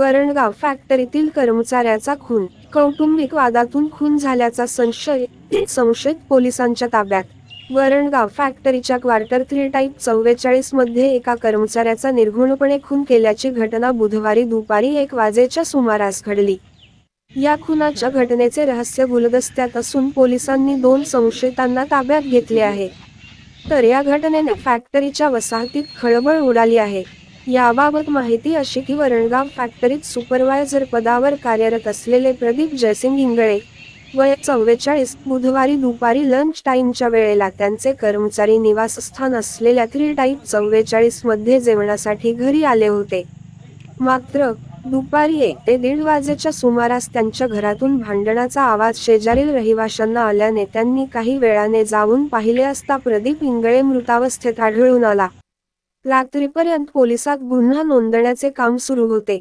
वरणगाव फॅक्टरीतील कर्मचाऱ्याचा खून. कौटुंबिक वादातून खून झाल्याचा संशय संशयित पोलिसांच्या ताब्यात. वरणगाव फॅक्टरीच्या क्वार्टर थ्री टाईप चव्वेचाळीसमध्ये एका कर्मचाऱ्याचा निर्घुणपणे खून केल्याची घटना बुधवारी दुपारी एक वाजेच्या सुमारास घडली. या खुनाच्या घटनेचे रहस्य गुलदस्त्यात असून पोलिसांनी दोन संशयितांना ताब्यात घेतले आहे. तर या घटनेने फॅक्टरीच्या वसाहतीत खळबळ उडाली आहे. याबाबत माहिती अशी की वरणगाव फॅक्टरीत सुपरवायझर पदावर कार्यरत असलेले प्रदीप जयसिंग इंगळे वय चव्वेचाळीस बुधवारी दुपारी लंच टाईमच्या वेळेला त्यांचे कर्मचारी निवासस्थान असलेल्या थ्री टाईप चव्वेचाळीसमध्ये जेवणासाठी घरी आले होते. मात्र दुपारी एक ते दीड वाजेच्या सुमारास त्यांच्या घरातून भांडणाचा आवाज शेजारील रहिवाशांना आल्याने त्यांनी काही वेळाने जाऊन पाहिले असता प्रदीप इंगळे मृतावस्थेत आढळून आला. रात्रीपर्यंत पोलिसात गुन्हा नोंदण्याचे काम सुरू होते.